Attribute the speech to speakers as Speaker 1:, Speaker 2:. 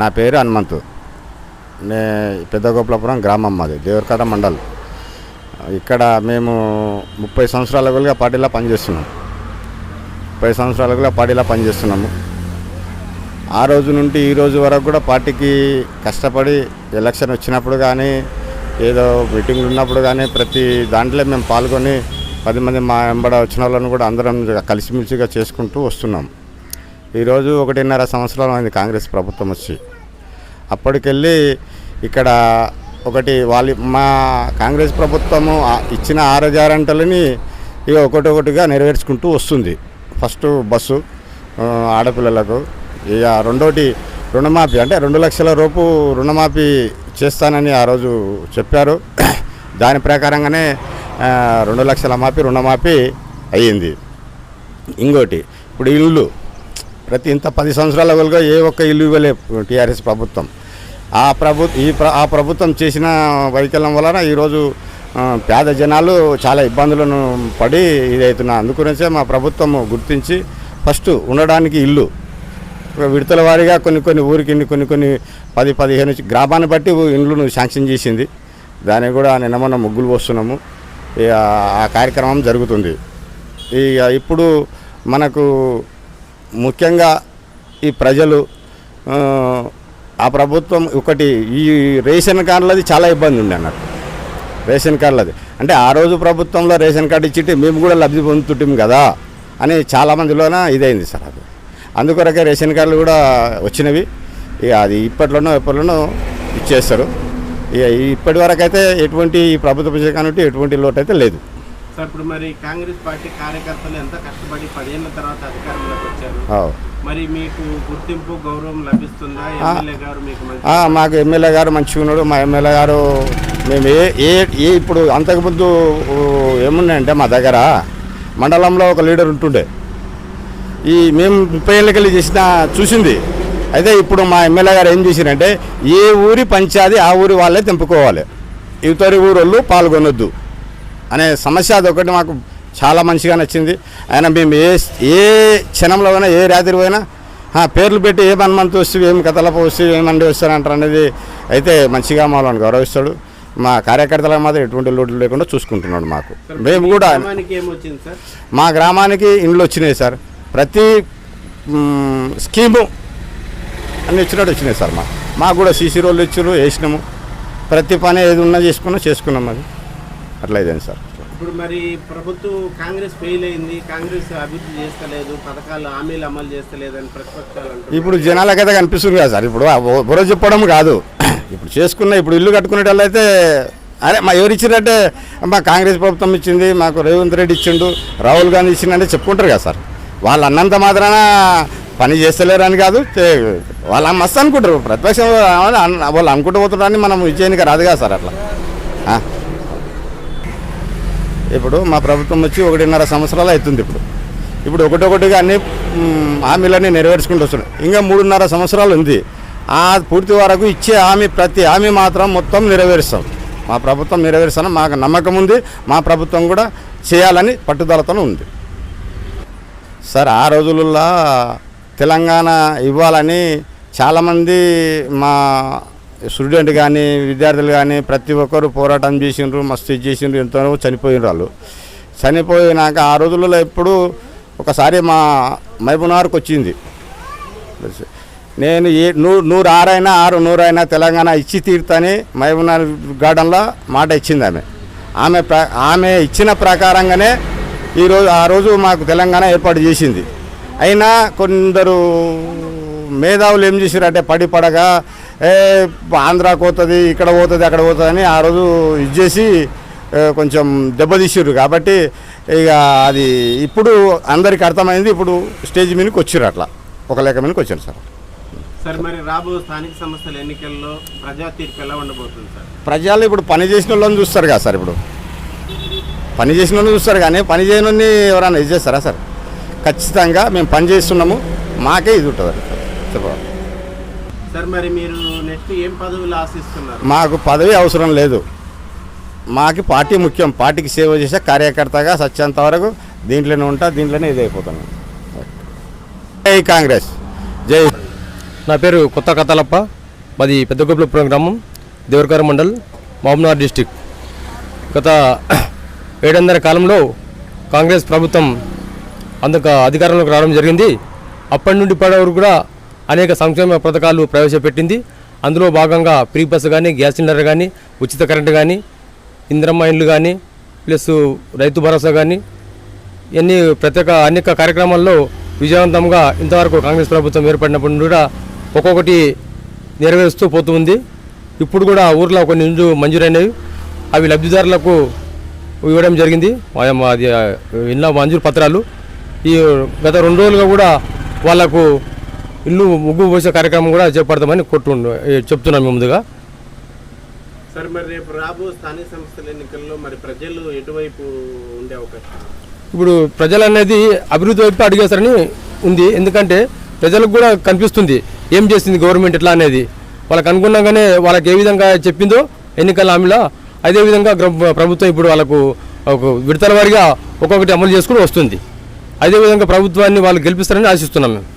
Speaker 1: నా పేరు హనుమంతు. నే పెద్దగోపులపురం గ్రామం మాది దేవరకట మండల్. ఇక్కడ మేము ముప్పై సంవత్సరాలుగా పార్టీలో పనిచేస్తున్నాం. ముప్పై సంవత్సరాలుగా పార్టీలో పనిచేస్తున్నాము. ఆ రోజు నుండి ఈ రోజు వరకు కూడా పార్టీకి కష్టపడి ఎలక్షన్ వచ్చినప్పుడు కానీ ఏదో మీటింగ్లు ఉన్నప్పుడు కానీ ప్రతి దాంట్లో మేము పాల్గొని పది మంది మా వెంబడ వచ్చిన వాళ్ళని కూడా అందరం కలిసిమెలిసిగా చేసుకుంటూ వస్తున్నాం. ఈరోజు ఒకటిన్నర సంవత్సరాలు అయింది కాంగ్రెస్ ప్రభుత్వం వచ్చి. అప్పటికెళ్ళి ఇక్కడ ఒకటి వాళ్ళ మా కాంగ్రెస్ ప్రభుత్వము ఇచ్చిన ఆరు గ్యారంటీలని ఇక ఒకటొకటిగా నెరవేర్చుకుంటూ వస్తుంది. ఫస్ట్ బస్సు ఆడపిల్లలకు. ఇక రెండోటి రుణమాఫీ అంటే రెండు లక్షల రూపు రుణమాఫీ చేస్తానని ఆ రోజు చెప్పారు. దాని ప్రకారంగానే రెండు లక్షల మాఫీ రుణమాఫీ అయ్యింది. ఇంకోటి ఇప్పుడు ఇల్లు. ప్రతి ఇంత పది సంవత్సరాల వరకు ఏ ఒక్క ఇల్లు ఇవ్వలేదు టీఆర్ఎస్ ప్రభుత్వం. ఆ ప్రభు ఈ ఆ ప్రభుత్వం చేసిన వైకల్యం వలన ఈరోజు పేద జనాలు చాలా ఇబ్బందులను పడి ఇదవుతున్నారు అందుగురించే మా ప్రభుత్వం గుర్తించి ఫస్ట్ ఉండడానికి ఇల్లు. విడతల వారీగా కొన్ని కొన్ని ఊరికి కొన్ని కొన్ని పది పదిహేను గ్రామాన్ని బట్టి ఇండ్లను శాంక్షన్ చేసింది. దానికి కూడా నిన్న మొన్న ముగ్గులు పోస్తున్నాము. ఇక ఆ కార్యక్రమం జరుగుతుంది. ఇక ఇప్పుడు మనకు ముఖ్యంగా ఈ ప్రజలు ఆ, ప్రభుత్వం ఒకటి ఈ రేషన్ కార్డులది చాలా ఇబ్బంది ఉంది అన్నట్టు రేషన్ కార్డులది. అంటే ఆ రోజు ప్రభుత్వంలో రేషన్ కార్డు ఇచ్చి మేము కూడా లబ్ధి పొందుతుంటాం కదా అని చాలామందిలోన ఇదైంది సార్ అది. అందుకొరకే రేషన్ కార్డులు కూడా వచ్చినవి. ఇక అది ఇప్పట్లోనో ఎప్పట్లోనో ఇచ్చేస్తారు. ఇక ఇప్పటి వరకు అయితే ఎటువంటి ఈ ప్రభుత్వ పథకానికి ఎటువంటి లోటు అయితే లేదు.
Speaker 2: ఇప్పుడు మరి కాంగ్రెస్ పార్టీ కార్యకర్తలు ఎంత కష్టపడి తర్వాత అధికారంలోకి వచ్చారు. మరి మీకు గుర్తింపు గౌరవం లభిస్తుందా. ఎమ్మెల్యే గారు మీకు
Speaker 1: మాకు ఎమ్మెల్యే గారు మంచిగా ఉన్నాడు. మా ఎమ్మెల్యే గారు మేము ఏ ఏ ఏ ఇప్పుడు అంతకుముందు ఏమున్నాయంటే మా దగ్గర మండలంలో ఒక లీడర్ ఉంటుండే. ఈ మేము ముప్పై ఏళ్ళకెళ్ళి చేసిన చూసింది. అయితే ఇప్పుడు మా ఎమ్మెల్యే గారు ఏం చేసిరంటే ఏ ఊరి పంచాది ఆ ఊరి వాళ్ళే తెంపుకోవాలి. ఇతరి ఊరోళ్ళు పాల్గొనొద్దు. అనే సమస్య అదొకటి మాకు చాలా మంచిగా నచ్చింది. ఆయన మేము ఏ ఏ క్షణంలో పోయినా ఏ రాత్రి పోయినా పేర్లు పెట్టి ఏ హనుమంతు వస్తే ఏం కథలప వస్తే ఏమండి వస్తారంటారు అనేది అయితే మంచిగా మమ్మల్ని గౌరవిస్తాడు. మా కార్యకర్తలకు మాత్రం ఎటువంటి లోటు లేకుండా చూసుకుంటున్నాడు మాకు. మేము కూడా
Speaker 2: గ్రామానికి ఏమొచ్చింది సార్?
Speaker 1: మా గ్రామానికి ఇండ్లు వచ్చినాయి సార్. ప్రతి స్కీము అన్ని ఇచ్చినట్టు వచ్చినాయి సార్ మా మాకు కూడా సీసీ రోడ్లు ఇచ్చారు వేసినాము. ప్రతి పని ఏది ఉన్నా చేసుకున్నా చేసుకున్నాం అది. అట్లా ఇదేంటి సార్.
Speaker 2: ఇప్పుడు మరి ప్రభుత్వం కాంగ్రెస్ ఫెయిల్ అయింది కాంగ్రెస్ అభివృద్ధి చేస్తలేదు పథకాలు హామీలు అమలు చేస్తలేదని ప్రతిపక్షాలు
Speaker 1: ఇప్పుడు జనాలకైతే కనిపిస్తుంది కదా సార్. ఇప్పుడు బుర్ర చెప్పడం కాదు. ఇప్పుడు చేసుకున్న ఇప్పుడు ఇల్లు కట్టుకునేటోళ్ళైతే అరే మా ఎవరు ఇచ్చినట్టే మా కాంగ్రెస్ ప్రభుత్వం ఇచ్చింది మాకు రేవంత్ రెడ్డి ఇచ్చిండు రాహుల్ గాంధీ ఇచ్చిండే చెప్పుకుంటారు కదా సార్. వాళ్ళు అన్నంత మాత్రాన పని చేస్తలేరు అని కాదు వాళ్ళు మస్తు అనుకుంటారు. ప్రతిపక్షం వాళ్ళు అనుకుంటూ పోతున్నారని మనం విజయానికి రాదు కదా సార్ అట్లా. ఇప్పుడు మా ప్రభుత్వం వచ్చి ఒకటిన్నర సంవత్సరాలు అవుతుంది ఇప్పుడు. ఇప్పుడు ఒకటొకటిగా అన్ని హామీలన్నీ నెరవేర్చుకుంటూ వస్తున్నాయి. ఇంకా మూడున్నర సంవత్సరాలు ఉంది. ఆ పూర్తి వరకు ఇచ్చే హామీ ప్రతి హామీ మాత్రం మొత్తం నెరవేరుస్తాం. మా ప్రభుత్వం నెరవేరుస్తాను మాకు నమ్మకం ఉంది. మా ప్రభుత్వం కూడా చేయాలని పట్టుదలతో ఉంది. సార్ ఆ రోజులలో తెలంగాణ ఇవ్వాలని చాలామంది మా స్టూడెంట్ కానీ విద్యార్థులు కానీ ప్రతి ఒక్కరు పోరాటం చేసిండ్రు మస్తు ఇది చేసిండ్రు ఎంతో చనిపోయిన వాళ్ళు. చనిపోయినాక ఆ రోజులలో ఎప్పుడు ఒకసారి మా మహబూబ్నగర్కి వచ్చింది. నేను ఏ నూ నూరు ఆరైనా ఆరు నూరైనా తెలంగాణ ఇచ్చి తీరుతాని మహబూబ్నగర్ గార్డెన్లో మాట ఇచ్చింది ఆమె. ఆమె ప్ర ఆమె ఇచ్చిన ప్రకారంగానే ఈరోజు ఆ రోజు మాకు తెలంగాణ ఏర్పాటు చేసింది. అయినా కొందరు మేధావులు ఏం చేశారంటే పడి పడగా ఆంధ్రాకి పోతుంది ఇక్కడ పోతుంది అక్కడ పోతుంది అని ఆ రోజు ఇది చేసి కొంచెం దెబ్బతీసిర్రు కాబట్టి ఇక అది ఇప్పుడు అందరికి అర్థమైంది ఇప్పుడు స్టేజ్ మీదకి వచ్చారు అట్లా. ఒక లెక్క మీదకి వచ్చారు సార్.
Speaker 2: సార్ మరి రాబో స్థానిక సంస్థల ఎన్నికల్లో ప్రజా తీర్పు ఎలా ఉండబోతుంది సార్?
Speaker 1: ప్రజలు ఇప్పుడు పని చేసిన వాళ్ళని చూస్తారు కదా సార్ ఇప్పుడు. పని చేసిన వాళ్ళని చూస్తారు కానీ పని చేయని వాళ్ళని ఎవరైనా ఇది చేస్తారా సార్? ఖచ్చితంగా మేము పని చేస్తున్నాము. మాకే ఇది ఉంటుంది. చెప్పండి.
Speaker 2: సార్ మరి మీరు నెక్స్ట్ ఏం పదవులు ఆశిస్తున్నారు?
Speaker 1: మాకు పదవి అవసరం లేదు. మాకు పార్టీ ముఖ్యం. పార్టీకి సేవ చేసే కార్యకర్తగా సత్యంత వరకు దీంట్లోనే ఉంటా దీంట్లోనే ఇది అయిపోతాను జై కాంగ్రెస్. జై.
Speaker 3: నా పేరు కొత్త కథలప్ప. మాది పెద్దగొప్పలపురం గ్రామం దేవరకర మండల్ మహబూబ్నగర్ డిస్టిక్. గత ఏడొందల కాలంలో కాంగ్రెస్ ప్రభుత్వం అందుకు అధికారంలోకి రావడం జరిగింది. అప్పటి నుండి ఇప్పటి వరకు కూడా అనేక సంక్షేమ పథకాలు ప్రవేశపెట్టింది. అందులో భాగంగా ఫ్రీ బస్సు కానీ గ్యాస్ సిలిండర్ కానీ ఉచిత కరెంటు కానీ ఇంద్రమ్మ ఇండ్లు కానీ ప్లస్ రైతు భరోసా కానీ ఇవన్నీ ప్రత్యేక అనేక కార్యక్రమాల్లో విజయవంతంగా ఇంతవరకు కాంగ్రెస్ ప్రభుత్వం ఏర్పడినప్పుడు కూడా ఒక్కొక్కటి నెరవేరుస్తూ పోతూ ఉంది. ఇప్పుడు కూడా ఊర్లో కొన్ని ఇండ్లు మంజూరైనవి. అవి లబ్ధిదారులకు ఇవ్వడం జరిగింది. అది ఇళ్ళ మంజూరు పత్రాలు. ఈ గత రెండు రోజులుగా కూడా వాళ్ళకు ఇల్లు ముగ్గు పోసే కార్యక్రమం కూడా చేపడతామని కొట్టు చెప్తున్నాం ముందుగా.
Speaker 2: సార్ మరి రేపు రాబో స్థానిక సంస్థల ఎన్నికల్లో మరి ప్రజలు ఎటువైపు ఉండే అవకాశం?
Speaker 3: ఇప్పుడు ప్రజలు అనేది అభివృద్ధి వైపు అడిగేస్తారని ఉంది. ఎందుకంటే ప్రజలకు కూడా కనిపిస్తుంది ఏం చేసింది గవర్నమెంట్ ఎట్లా అనేది. వాళ్ళకి అనుగుణంగానే వాళ్ళకి ఏ విధంగా చెప్పిందో ఎన్నికల హామీలో అదే విధంగా గ్ర- ప్రభుత్వం ఇప్పుడు వాళ్ళకు ఒక విడతల వారిగా ఒక్కొక్కటి అమలు చేసుకుని వస్తుంది. అదే విధంగా ప్రభుత్వాన్ని వాళ్ళు గెలిపిస్తారని ఆశిస్తున్నాం మేము.